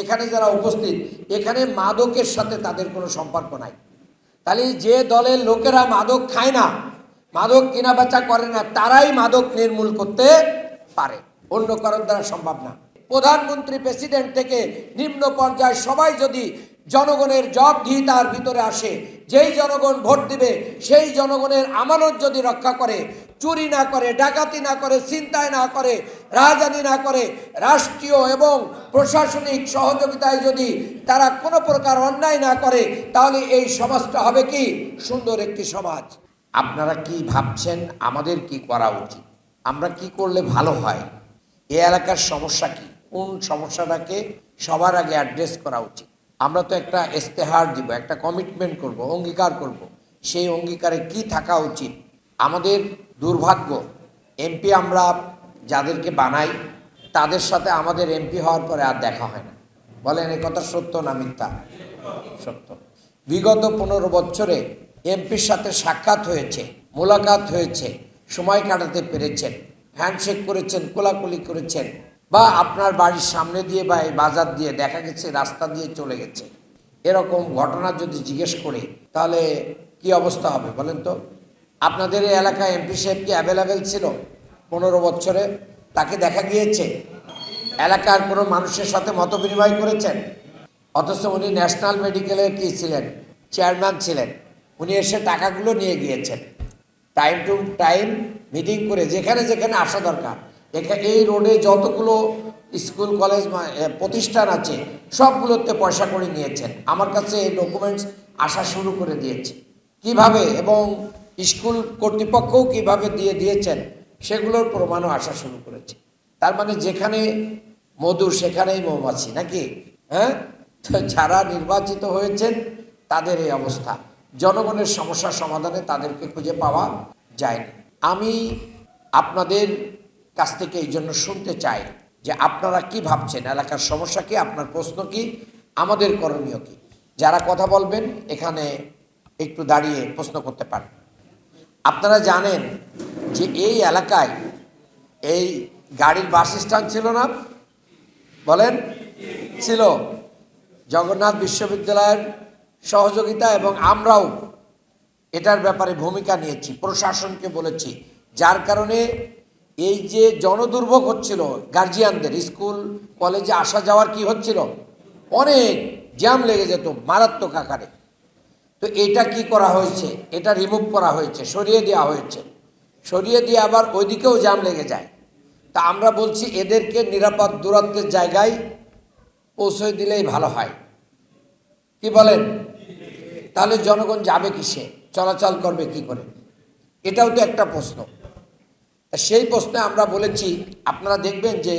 এখানে যারা উপস্থিত, এখানে মাদকের সাথে তাদের কোনো সম্পর্ক নাই। তাহলে যে দলের লোকেরা মাদক খায় না, মাদক কেনা বেচা করে না, তারাই মাদক নির্মূল করতে পারে। অন্য কারণ দ্বারা সম্ভব না। প্রধানমন্ত্রী, প্রেসিডেন্ট থেকে নিম্ন পর্যায়ে সবাই যদি জনগণের জবাবদিহিতার ভিতরে আসে, যেই জনগণ ভোট দিবে, সেই জনগণের আমানত যদি রক্ষা করে চুরি না করে, ডাকাতি না করে চিন্তায় না করে, রাজধানী না করে, রাষ্ট্রীয় এবং প্রশাসনিক সহযোগিতায় যদি তারা কোনো প্রকার অন্যায় না করে, তাহলে এই সমাজটা হবে কি? সুন্দর একটি সমাজ। আপনারা কি ভাবছেন আমাদের কি করা উচিত? আমরা কি করলে ভালো হয়? এ এলাকার সমস্যা কি? কোন সমস্যাটাকে সবার আগে অ্যাড্রেস করা উচিত? আমরা তো একটা ইস্তেহার দিব, একটা কমিটমেন্ট করব, অঙ্গীকার করব। সেই অঙ্গীকারে কি থাকা উচিত? আমাদের দুর্ভাগ্য এমপি আমরা যাদেরকে বানাই, তাদের সাথে আমাদের এমপি হওয়ার পরে আর দেখা হয় না। বলেন, এ কথা সত্য না মিথ্যা? সত্য। বিগত পনেরো বছরে এমপির সাথে সাক্ষাৎ হয়েছে, মোলাকাত হয়েছে, সময় কাটাতে পেরেছেন, হ্যান্ডশেক করেছেন, কোলাকুলি করেছেন, বা আপনার বাড়ির সামনে দিয়ে বা এই বাজার দিয়ে দেখা গেছে, রাস্তা দিয়ে চলে গেছে। এরকম ঘটনা যদি জিজ্ঞেস করি, তাহলে কি অবস্থা হবে বলেন তো? আপনাদের এই এলাকায় এমপি সাহেব কি অ্যাভেলেবেল ছিল? পনেরো বছরে? তাকে দেখা গিয়েছে। এলাকার কোনো মানুষের সাথে মত বিনিময় করেছেন? অথচ উনি ন্যাশনাল মেডিকেলের কি ছিলেন? চেয়ারম্যান ছিলেন। উনি এসে টাকাগুলো নিয়ে গিয়েছেন। টাইম টু টাইম মিটিং করে যেখানে যেখানে আসা দরকার। এখানে এই রোডে যতগুলো স্কুল, কলেজ প্রতিষ্ঠান আছে, সবগুলোতে পয়সা করে নিয়েছেন। আমার কাছে এই ডকুমেন্টস আসা শুরু করে দিয়েছে। কীভাবে? এবং স্কুল কর্তৃপক্ষও কীভাবে দিয়ে দিয়েছেন, সেগুলোর প্রমাণও আসা শুরু করেছে। তার মানে যেখানে মধু সেখানেই মৌমাছি, নাকি? হ্যাঁ? যারা নির্বাচিত হয়েছেন, তাদের এই অবস্থা। জনগণের সমস্যা সমাধানে তাদেরকে খুঁজে পাওয়া যায়নি। আমি আপনাদের কাছ থেকে এই জন্য শুনতে চাই যে আপনারা কি ভাবছেন? এলাকার সমস্যা কি? আপনার প্রশ্ন কি? আমাদের করণীয় কি? যারা কথা বলবেন, এখানে একটু দাঁড়িয়ে প্রশ্ন করতে পারেন। আপনারা জানেন যে এই এলাকায় এই গাড়ির বাস স্ট্যান্ড ছিল না? বলেন, ছিল। জগন্নাথ বিশ্ববিদ্যালয়ের সহযোগিতা এবং আমরাও এটার ব্যাপারে ভূমিকা নিয়েছি, প্রশাসনকে বলেছি। যার কারণে এই যে জনদুর্ভোগ হচ্ছিল, গার্জিয়ানদের, স্কুল, কলেজে আসা যাওয়ার কি হচ্ছিল? অনেক জ্যাম লেগে যেত মারাত্মক আকারে। তো এটা কি করা হয়েছে? এটা রিমুভ করা হয়েছে, সরিয়ে দেওয়া হয়েছে। সরিয়ে দিয়ে আবার ওইদিকেও জ্যাম লেগে যায়। তা আমরা বলছি এদেরকে নিরাপদ দূরত্বের জায়গায় পৌঁছে দিলেই ভালো হয়। কি বলেন? তাহলে জনগণ যাবে কিসে? চলাচল করবে কি করে? এটাও তো একটা প্রশ্ন। সেই প্রশ্নে আমরা বলেছি, আপনারা দেখবেন যে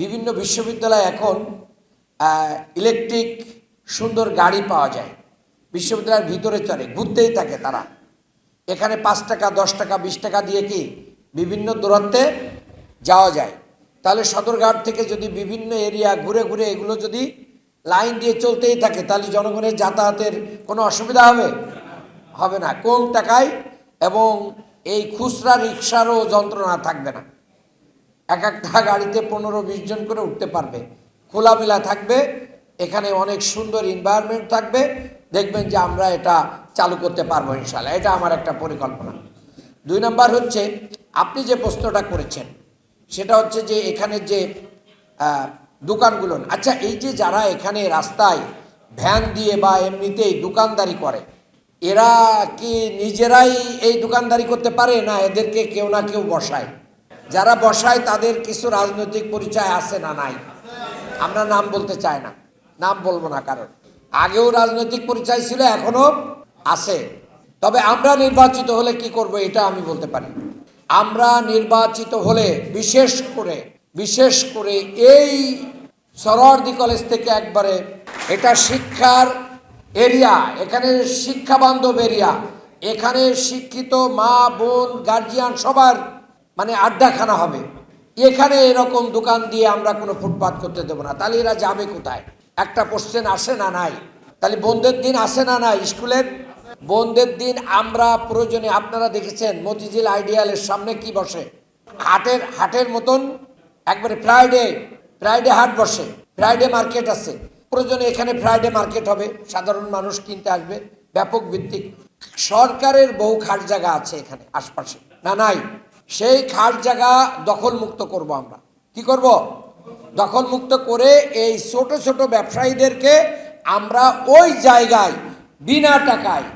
বিভিন্ন বিশ্ববিদ্যালয়ে এখন ইলেকট্রিক সুন্দর গাড়ি পাওয়া যায়। বিশ্ববিদ্যালয়ের ভিতরে চলে, ঘুরতেই থাকে তারা। এখানে পাঁচ টাকা, দশ টাকা, বিশ টাকা দিয়ে কি বিভিন্ন দূরত্বে যাওয়া যায়। তাহলে সদরঘাট থেকে যদি বিভিন্ন এরিয়া ঘুরে ঘুরে এগুলো যদি লাইন দিয়ে চলতেই থাকে, তাহলে জনগণের যাতায়াতের কোনো অসুবিধা হবে? হবে না। কম টাকায়? এবং এই খুচরা রিক্সারও যন্ত্রণা থাকবে না। এক একটা গাড়িতে পনেরো, বিশ জন করে উঠতে পারবে। খোলামেলা থাকবে। এখানে অনেক সুন্দর এনভায়রনমেন্ট থাকবে। দেখবেন যে আমরা এটা চালু করতে পারব ইনশাল্লাহ এটা আমার একটা পরিকল্পনা। দুই নম্বর হচ্ছে, আপনি যে প্রশ্নটা করেছেন, সেটা হচ্ছে যে এখানে যে দোকানগুলো আচ্ছা এই যে যারা এখানে রাস্তায় ভ্যান দিয়ে বা এমনিতেই দোকানদারি করে, এরা কি নিজেরাই এই দোকানদারি করতে পারে না এদেরকে কেউ না কেউ বসায়? যারা বসায়, তাদের কিছু রাজনৈতিক পরিচয় আছে না নাই? আমরা নাম বলতে চাই না। নাম বলব না কারণ আগেও রাজনৈতিক পরিচয় ছিল এখনও আছে। তবে আমরা নির্বাচিত হলে কি করব এটা আমি বলতে পারি আমরা নির্বাচিত হলে বিশেষ করে বিশেষ করে এই সরোয়ার্দি কলেজ থেকে একবারে এটা শিক্ষার এরিয়া, এখানে শিক্ষা বান্ধব এরিয়া, এখানে শিক্ষিত মা, বোন গার্জিয়ান সবার মানে আড্ডাখানা হবে। এখানে এরকম দোকান দিয়ে আমরা কোনো ফুটপাত করতে দেবো না। তাহলে এরা যাবে কোথায়? একটা কোশ্চেন আসে না নাই? তাহলে বন্ধের দিন আসে না নাই স্কুলের বন্ধের দিন আমরা প্রয়োজনে, আপনারা দেখেছেন মতিঝিল আইডিয়ালের সামনে কি বসে? হাটের হাটের মতন একবারে ফ্রাইডে ফ্রাইডে হাট বসে। ফ্রাইডে মার্কেট আছে। প্রয়োজনে এখানে ফ্রাইডে মার্কেট হবে। সাধারণ মানুষ কিনতে আসবে। ব্যাপক ভিত্তিক। সরকারের বহু খাট জায়গা আছে এখানে, আশপাশে। না নাই? সেই খাট জায়গা দখল মুক্ত করব আমরা। কি করব? দখল মুক্ত করে এই ছোট ছোট ব্যবসায়ীদেরকে আমরা ওই জায়গায় বিনা টাকায়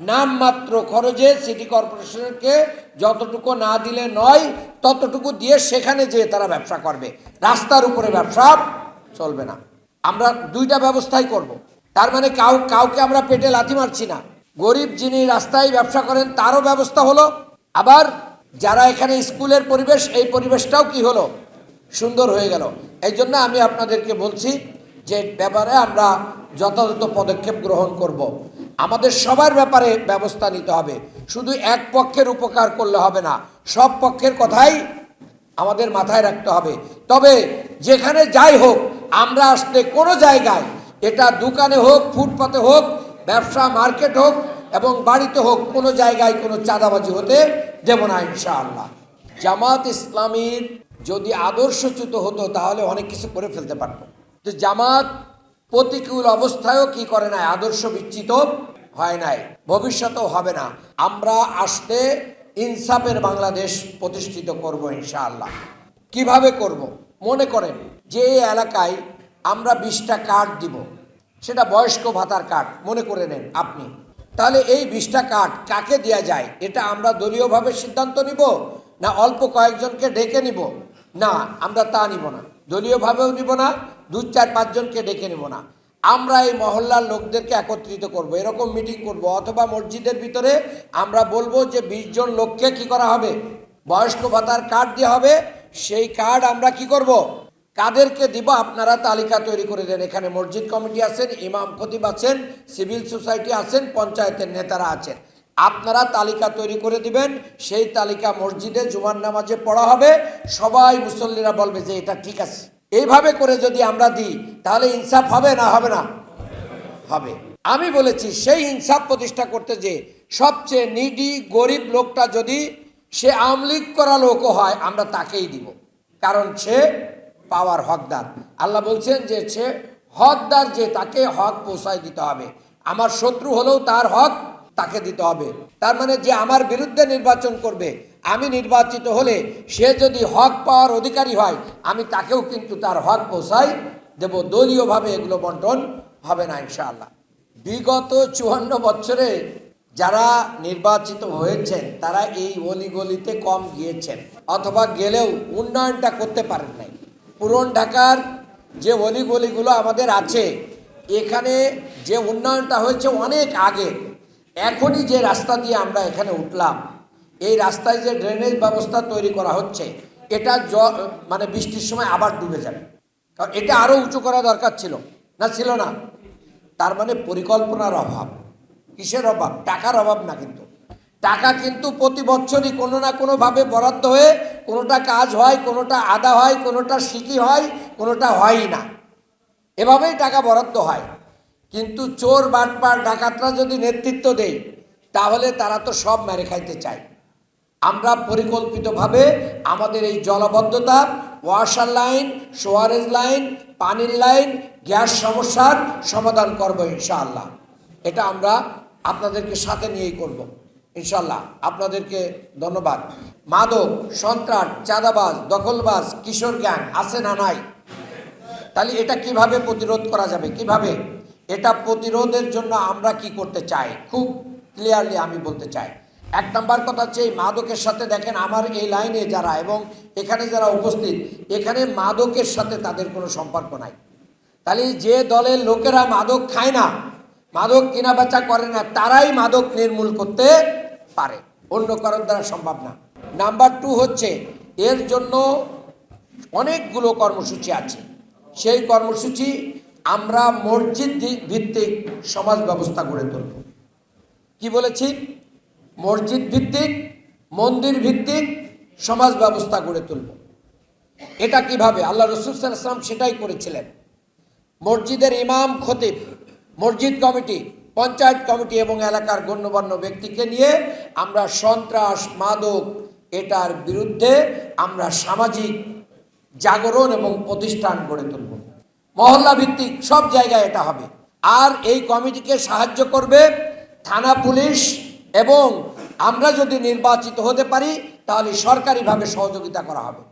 নামমাত্র খরচে সিটি কর্পোরেশনকে যতটুকু না দিলে নয়, ততটুকু দিয়ে সেখানে যেয়ে তারা ব্যবসা করবে। রাস্তার উপরে ব্যবসা চলবে না। আমরা দুইটা ব্যবস্থাই করব। তার মানে কাউ, কাউকে আমরা পেটে লাথি মারছি না। গরিব যিনি রাস্তায় ব্যবসা করেন, তারও ব্যবস্থা হলো। আবার যারা এখানে স্কুলের পরিবেশ, এই পরিবেশটাও কি হলো? সুন্দর হয়ে গেল। এই জন্য আমি আপনাদেরকে বলছি যে ব্যাপারে আমরা যথাযথ পদক্ষেপ গ্রহণ করব। আমাদের সবার ব্যাপারে ব্যবস্থা নিতে হবে। শুধু এক পক্ষের উপকার করলে হবে না, সব পক্ষের কথাই আমাদের মাথায় রাখতে হবে। তবে যেখানে যাই হোক, আমরা আসতে কোনো জায়গায় এটা দোকানে হোক, ফুটপাতে হোক, ব্যবসা মার্কেট হোক এবং বাড়িতে হোক, কোনো জায়গায় কোনো চাঁদাবাজি হতে দেব না ইনশাআল্লাহ। জামাত ইসলামীর যদি আদর্শচ্যুত হতো, তাহলে অনেক কিছু করে ফেলতে পারতো। তো জামাত প্রতিকূল অবস্থায়ও কি করে নাই? আদর্শ বিচ্ছিত হয় নাই। ভবিষ্যতেও হবে না। আমরা আসলে ইনসাফের বাংলাদেশ প্রতিষ্ঠিত করব ইনশাআল্লাহ। কীভাবে করব? মনে করেন, যে এলাকায় আমরা বিশটা কার্ড দিব, সেটা বয়স্ক ভাতার কার্ড, মনে করে নেন আপনি। তাহলে এই বিশটা কার্ড কাকে দেওয়া যায়? এটা আমরা দলীয়ভাবে সিদ্ধান্ত নিব, না অল্প কয়েকজনকে ডেকে নিব? না, আমরা তা নিব না। দলীয়ভাবেও নিব না দু চার, পাঁচজনকে ডেকে নিব না। আমরা এই মহল্লার লোকদেরকে একত্রিত করব, এরকম মিটিং করব, অথবা মসজিদের ভিতরে আমরা বলব যে বিশ জন লোককে কি করা হবে? বয়স্ক ভাতার কার্ড দেওয়া হবে, সেই কার্ড আমরা কি করব? কাদেরকে দিব? আপনারা তালিকা তৈরি করে দেন। এখানে মসজিদ কমিটি আছেন, ইমাম খতিব আছেন, সিভিল সোসাইটি আছেন, পঞ্চায়েতের নেতারা আছেন। আপনারা তালিকা তৈরি করে দিবেন, সেই তালিকা মসজিদে জুমার নামাজে পড়া হবে। সবাই মুসল্লিরা বলবে যে এটা ঠিক আছে। এইভাবে করে যদি আমরা দিই, তাহলে ইনসাফ হবে না হবে না? হবে। আমি বলেছি, সেই ইনসাফ প্রতিষ্ঠা করতে যে সবচেয়ে নিডি, গরিব লোকটা যদি সে আমলিক করা লোকও হয়, আমরা তাকেই দিব। কারণ সে পাওয়ার হকদার। আল্লাহ বলছেন যে সে হকদার যে, তাকে হক পৌঁছায় দিতে হবে। আমার শত্রু হলেও তার হক তাকে দিতে হবে। তার মানে যে আমার বিরুদ্ধে নির্বাচন করবে, আমি নির্বাচিত হলে সে যদি হক পাওয়ার অধিকারী হয়, আমি তাকেও কিন্তু তার হক পৌঁছাই দেব। দলীয়ভাবে এগুলো বন্টন হবে না ইনশাআল্লাহ। বিগত চুয়ান্ন বছরে যারা নির্বাচিত হয়েছেন, তারা এই অলিগলিতে কম গিয়েছেন, অথবা গেলেও উন্নয়নটা করতে পারেন নাই। পুরন ঢাকার যে অলিগলিগুলো আমাদের আছে, এখানে যে উন্নয়নটা হয়েছে অনেক আগে এখনই যে রাস্তা দিয়ে আমরা এখানে উঠলাম, এই রাস্তায় যে ড্রেনেজ ব্যবস্থা তৈরি করা হচ্ছে, এটা জ মানে বৃষ্টির সময় আবার ডুবে যাবে। কারণ এটা আরও উঁচু করা দরকার ছিল, না ছিল না? তার মানে পরিকল্পনার অভাব। কিসের অভাব? টাকার অভাব না কিন্তু। টাকা কিন্তু প্রতি বছরই কোনো না কোনোভাবে বরাদ্দ হয়ে, কোনোটা কাজ হয়, কোনোটা আদা হয়, কোনোটা সিকি হয়, কোনোটা হয়ই না। এভাবেই টাকা বরাদ্দ হয়। কিন্তু চোর, বাটপার, ডাকাতরা যদি নেতৃত্ব দেয়, তাহলে তারা তো সব মেরে খাইতে চায়। আমরা পরিকল্পিতভাবে আমাদের এই জলবদ্ধতা, ওয়াশার লাইন, সোয়ারেজ লাইন, পানির লাইন, গ্যাস সমস্যার সমাধান করব ইনশাআল্লাহ। এটা আমরা আপনাদেরকে সাথে নিয়েই করব। ইনশাল্লাহ আপনাদেরকে ধন্যবাদ। মাদক, সন্ত্রাস, চাঁদাবাজ, দখলবাজ, কিশোর গ্যাং আছে না নাই? তাহলে এটা কীভাবে প্রতিরোধ করা যাবে? কীভাবে? এটা প্রতিরোধের জন্য আমরা কি করতে চাই? খুব ক্লিয়ারলি আমি বলতে চাই। এক নম্বর কথা হচ্ছে এই মাদকের সাথে দেখেন আমার এই লাইনে যারা এবং এখানে যারা উপস্থিত, এখানে মাদকের সাথে তাদের কোনো সম্পর্ক নাই। তাহলে যে দলের লোকেরা মাদক খায় না, মাদক কেনা বেচা করে না, তারাই মাদক নির্মূল করতে পারে। অন্য কারণ দ্বারা সম্ভব না। নাম্বার টু হচ্ছে এর জন্য অনেকগুলো কর্মসূচি আছে। সেই কর্মসূচি আমরা মসজিদ ভিত্তিক সমাজ ব্যবস্থা গড়ে তুলব। কি বলেছি? মসজিদ ভিত্তিক, মন্দির ভিত্তিক সমাজ ব্যবস্থা গড়ে তুলব। এটা কীভাবে? আল্লাহ রসুল সাল্লাম সেটাই করেছিলেন। মসজিদের ইমাম, খতিব, মসজিদ কমিটি, পঞ্চায়েত কমিটি এবং এলাকার গণ্যমান্য ব্যক্তিকে নিয়ে আমরা সন্ত্রাস, মাদক, এটার বিরুদ্ধে আমরা সামাজিক জাগরণ এবং প্রতিষ্ঠান গড়ে তুলব। মহল্লা ভিত্তিক সব জায়গায় এটা হবে। আর এই কমিটিকে সাহায্য করবে থানা পুলিশ এবং আমরা যদি নির্বাচিত হতে পারি, তাহলে সরকারিভাবে সহযোগিতা করা হবে।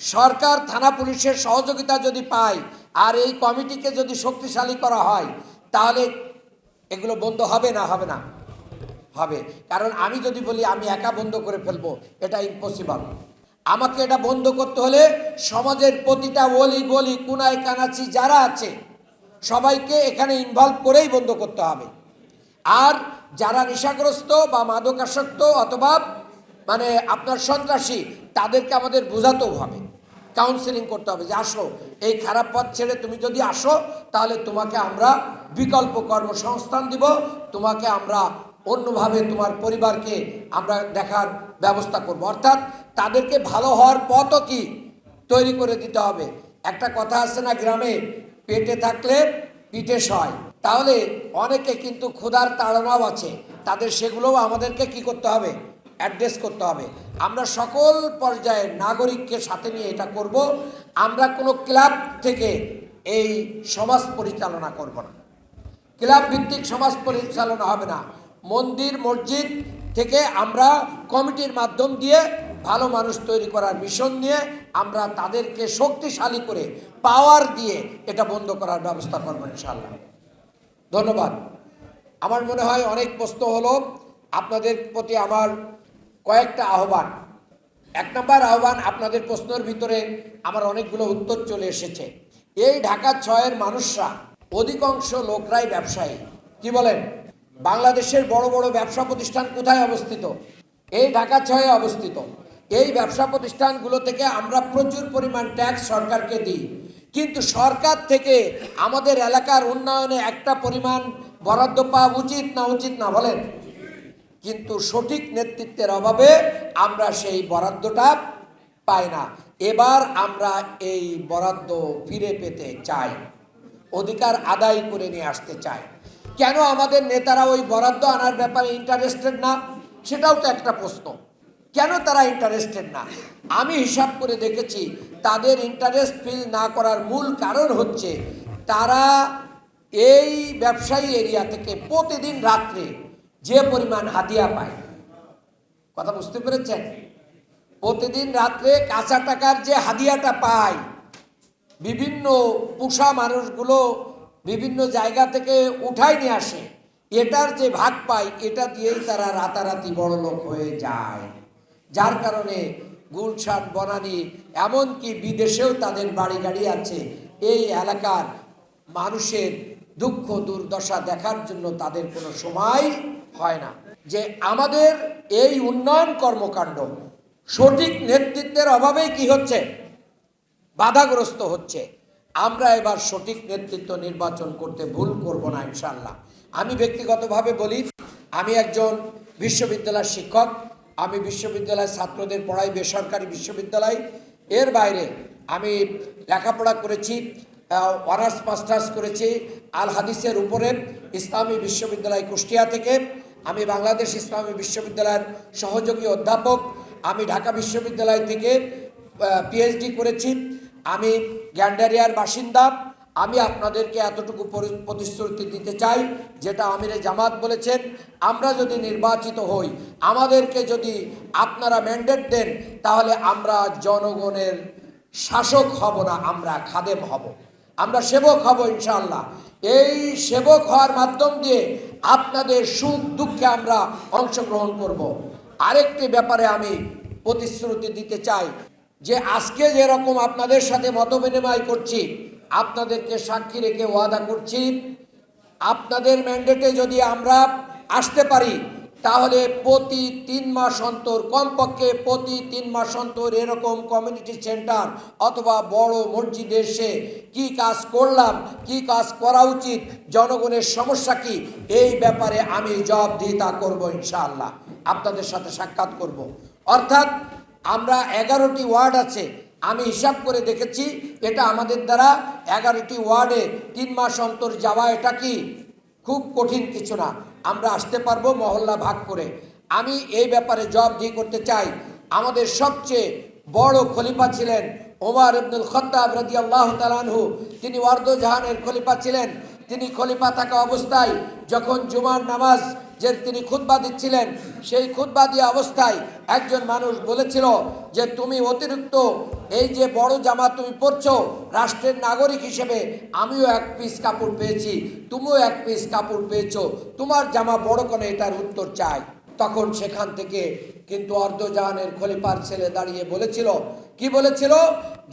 সরকার থানা পুলিশের সহযোগিতা যদি পায় আর এই কমিটিকে যদি শক্তিশালী করা হয়, তাহলে এগুলো বন্ধ হবে না হবে না? হবে। কারণ আমি যদি বলি, আমি একা বন্ধ করে ফেলব, এটা ইম্পসিবল আমাকে এটা বন্ধ করতে হলে সমাজের প্রতিটা অলি গলি কুনায় কানাচি যারা আছে, সবাইকে এখানে ইনভলভ করেই বন্ধ করতে হবে। আর যারা নেশাগ্রস্ত বা মাদকাসক্ত অথবা মানে আপনার সন্ত্রাসী, তাদেরকে আমাদের বোঝাতেও হবে। কাউন্সিলিং করতে হবে যে, আসো, এই খারাপ পথ ছেড়ে তুমি যদি আসো, তাহলে তোমাকে আমরা বিকল্প কর্মসংস্থান দিব, তোমাকে আমরা অন্যভাবে তোমার পরিবারকে আমরা দেখার ব্যবস্থা করব। অর্থাৎ তাদেরকে ভালো হওয়ার পথও কি তৈরি করে দিতে হবে? একটা কথা আছে না, গ্রামে পেটে থাকলে পিঠে সয়। তাহলে অনেকে কিন্তু ক্ষুধার তাড়নাও আছে। তাদের সেগুলোও আমাদেরকে কি করতে হবে? অ্যাড্রেস করতে হবে। আমরা সকল পর্যায়ের নাগরিককে সাথে নিয়ে এটা করব। আমরা কোনো ক্লাব থেকে এই সমাজ পরিচালনা করব না। ক্লাব ভিত্তিক সমাজ পরিচালনা হবে না। মন্দির, মসজিদ থেকে আমরা কমিটির মাধ্যম দিয়ে ভালো মানুষ তৈরি করার মিশন নিয়ে আমরা তাদেরকে শক্তিশালী করে পাওয়ার দিয়ে এটা বন্ধ করার ব্যবস্থা করব ইনশাল্লাহ ধন্যবাদ। আমার মনে হয় অনেক প্রশ্ন হলো, আপনাদের প্রতি আমার কয়েকটা আহ্বান। এক নম্বর আহ্বান, আপনাদের প্রশ্নের ভিতরে আমার অনেকগুলো উত্তর চলে এসেছে। এই ঢাকা ছয়ের মানুষরা অধিকাংশ লোকরাই ব্যবসায়ী। কি বলেন? বাংলাদেশের বড় বড় ব্যবসা প্রতিষ্ঠান কোথায় অবস্থিত? এই ঢাকা ছয়ে অবস্থিত। এই ব্যবসা প্রতিষ্ঠানগুলো থেকে আমরা প্রচুর পরিমাণ ট্যাক্স সরকারকে দিই। কিন্তু সরকার থেকে আমাদের এলাকার উন্নয়নে একটা পরিমাণ বরাদ্দ পাওয়া উচিত না উচিত না, বলেন? কিন্তু সঠিক নেতৃত্বের অভাবে আমরা সেই বরাদ্দটা পাই না। এবার আমরা এই বরাদ্দ ফিরে পেতে চাই। অধিকার আদায় করে নিয়ে আসতে চাই। কেন আমাদের নেতারা ওই বরাদ্দ আনার ব্যাপারে ইন্টারেস্টেড না? সেটাও তো একটা প্রশ্ন। কেন তারা ইন্টারেস্টেড না? আমি হিসাব করে দেখেছি, তাদের ইন্টারেস্ট ফিল না করার মূল কারণ হচ্ছে তারা এই ব্যবসায়ী এরিয়া থেকে প্রতিদিন রাত্রে যে পরিমাণ হাতিয়া পায়, কথা বুঝতে পেরেছেন? প্রতিদিন রাত্রে কাঁচা টাকার যে হাদিয়াটা পায়, বিভিন্ন পোষা মানুষগুলো বিভিন্ন জায়গা থেকে উঠাই নিয়ে আসে। এটার যে ভাগ পায়, এটা দিয়েই তারা রাতারাতি বড় লোক হয়ে যায়। যার কারণে গুলশান, বনানী, এমনকি বিদেশেও তাদের বাড়ি গাড়ি আছে। এই এলাকার মানুষের দুঃখ, দুর্দশা দেখার জন্য তাদের কোনো সময় হয় না। যে আমাদের এই উন্নয়ন কর্মকাণ্ড সঠিক নেতৃত্বের অভাবেই কি হচ্ছে? বাধাগ্রস্ত হচ্ছে। আমরা এবার সঠিক নেতৃত্ব নির্বাচন করতে ভুল করব না ইনশাল্লাহ আমি ব্যক্তিগতভাবে বলি, আমি একজন বিশ্ববিদ্যালয়ের শিক্ষক, আমি বিশ্ববিদ্যালয়ের ছাত্রদের পড়াই, বেসরকারি বিশ্ববিদ্যালয়। এর বাইরে আমি লেখাপড়া করেছি অনার্স, মাস্টার্স করেছি, আল হাদিসের উপরে, ইসলামী বিশ্ববিদ্যালয় কুষ্টিয়া থেকে। আমি বাংলাদেশ ইসলামী বিশ্ববিদ্যালয়ের সহযোগী অধ্যাপক। আমি ঢাকা বিশ্ববিদ্যালয় থেকে পিএইচডি করেছি। আমি গ্যান্ডারিয়ার বাসিন্দা, আমি আপনাদেরকে এতটুকু প্রতিশ্রুতি দিতে চাই, যেটা আমিরে জামাত বলেছেন, আমরা যদি নির্বাচিত হই, আমাদেরকে যদি আপনারা ম্যান্ডেট দেন, তাহলে আমরা জনগণের শাসক হব না, আমরা খাদেম হব। আমরা সেবক হব ইনশাআল্লাহ। এই সেবক হওয়ার মাধ্যম দিয়ে আপনাদের সুখ দুঃখে আমরা অংশগ্রহণ করব। আরেকটি ব্যাপারে আমি প্রতিশ্রুতি দিতে চাই যে আজকে যেরকম আপনাদের সাথে মত বিনিময় করছি, আপনাদেরকে সাক্ষী রেখে ওয়াদা করছি, আপনাদের ম্যান্ডেটে যদি আমরা আসতে পারি, তাহলে প্রতি তিন মাস অন্তর, কমপক্ষে প্রতি তিন মাস অন্তর এরকম কমিউনিটি সেন্টার অথবা বড় মসজিদে এসে কি কাজ করলাম, কি কাজ করা উচিত, জনগণের সমস্যা কি, এই ব্যাপারে আমি জবাবদিহিতা করব ইনশাআল্লাহ। আপনাদের সাথে সাক্ষাৎ করব। অর্থাৎ আমরা এগারোটি ওয়ার্ড আছে, আমি হিসাব করে দেখেছি, এটা আমাদের দ্বারা এগারোটি ওয়ার্ডে তিন মাস অন্তর যাওয়া এটা কি? খুব কঠিন কিছু না, আমরা আসতে পারব মহল্লা ভাগ করে। আমি এই ব্যাপারে জবাবদিহি করতে চাই, আমাদের সবচেয়ে বড় খলিফা ছিলেন ওমার ইবনুল খত্তাব রাদিয়াল্লাহু তাআলা আনহু। তিনি ওয়ার্দ জাহানের খলিফা ছিলেন, তিনি খলিফা থাকা অবস্থায় যখন জুমার নামাজ যে তিনি খুতবা দিচ্ছিলেন, সেই খুতবা দিয়া অবস্থায় একজন মানুষ বলেছিল যে, তুমি অতিরিক্ত এই যে বড় জামা তুমি পরছো, রাষ্ট্রের নাগরিক হিসেবে আমিও এক পিস কাপড় পেয়েছি, তুমিও এক পিস কাপড় পেয়েছ, তোমার জামা বড় করে এটার উত্তর চাই। তখন সেখান থেকে কিন্তু অর্ধজাহানের খলিফার ছেলে দাঁড়িয়ে বলেছিল, কি বলেছিল?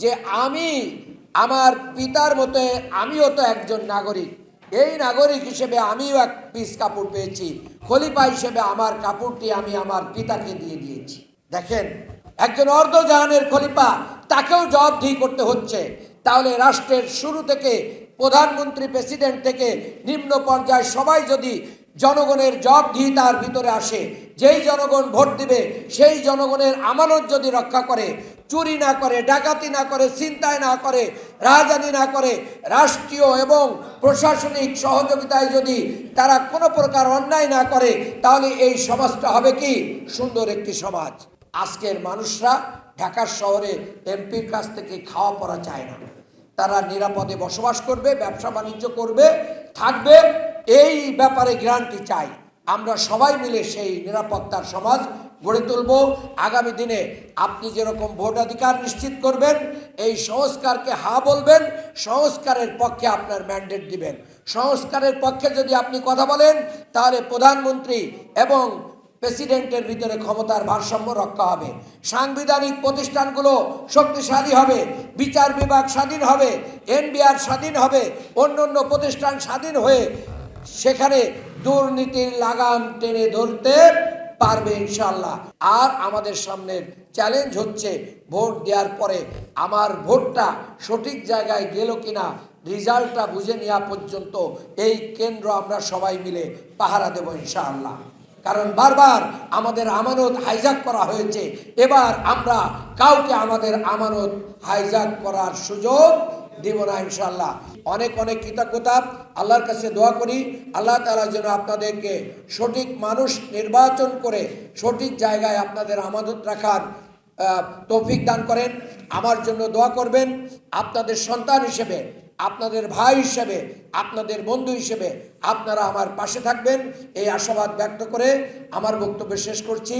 যে, আমি, আমার পিতার মতো আমিও তো একজন নাগরিক এই নাগরিক হিসেবে আমিও এক পিস কাপড় পেয়েছি। খলিফা হিসেবে আমার কাপড়টি আমি আমার পিতাকে দিয়ে দিয়েছি। দেখেন, একজন অর্ধজাহানের খলিফা, তাকেও জবাবদিহি করতে হচ্ছে। তাহলে রাষ্ট্রের শুরু থেকে প্রধানমন্ত্রী, প্রেসিডেন্ট থেকে নিম্ন পর্যায়ে সবাই যদি জনগণের জবাবদিহিতার ভিতরে আসে, যেই জনগণ ভোট দিবে, সেই জনগণের আমানত যদি রক্ষা করে চুরি না করে, ডাকাতি না করে চিন্তায় না করে, রাজধানী না করে, রাষ্ট্রীয় এবং প্রশাসনিক সহযোগিতায় যদি তারা কোনো প্রকার অন্যায় না করে, তাহলে এই সমাজটা হবে কি? সুন্দর একটি সমাজ। আজকের মানুষরা ঢাকার শহরে এমপির কাছ থেকে খাওয়া পড়া চায় না। তারা নিরাপদে বসবাস করবে, ব্যবসা বাণিজ্য করবে, থাকবে, এই ব্যাপারে গ্যারান্টি চাই। আমরা সবাই মিলে সেই নিরাপত্তার সমাজ গড়ে তুলব। আগামী দিনে আপনি যেরকম ভোটাধিকার নিশ্চিত করবেন, এই সংস্কারকে হা বলবেন, সংস্কারের পক্ষে আপনার ম্যান্ডেট দিবেন। সংস্কারের পক্ষে যদি আপনি কথা বলেন, তাহলে প্রধানমন্ত্রী এবং প্রেসিডেন্টের ভিতরে ক্ষমতার ভারসাম্য রক্ষা হবে। সাংবিধানিক প্রতিষ্ঠানগুলো শক্তিশালী হবে, বিচার বিভাগ স্বাধীন হবে, এনবিআর স্বাধীন হবে অন্য অন্য প্রতিষ্ঠান স্বাধীন হয়ে সেখানে দুর্নীতির লাগাম টেনে ধরতে পারবে ইনশাল্লাহ আর আমাদের সামনের চ্যালেঞ্জ হচ্ছে ভোট দেওয়ার পরে আমার ভোটটা সঠিক জায়গায় গেল কিনা, রেজাল্টটা বুঝে নেওয়া পর্যন্ত এই কেন্দ্র আমরা সবাই মিলে পাহারা দেব ইনশাআল্লাহ। কারণ বারবার আমাদের আমানত হাইজাক করা হয়েছে। এবার আমরা কাউকে আমাদের আমানত হাইজাক করার সুযোগ দিব না ইনশাল্লাহ অনেক অনেক কৃতজ্ঞতা। আল্লাহর কাছে দোয়া করি। আল্লাহ তালা যেন আপনাদেরকে সঠিক মানুষ নির্বাচন করে সঠিক জায়গায় আপনাদের আমানত রাখার তৌফিক দান করেন। আমার জন্য দোয়া করবেন। আপনাদের সন্তান হিসেবে, আপনাদের ভাই হিসেবে, আপনাদের বন্ধু হিসেবে আপনারা আমার পাশে থাকবেন। এই আশাবাদ ব্যক্ত করে আমার বক্তব্য শেষ করছি।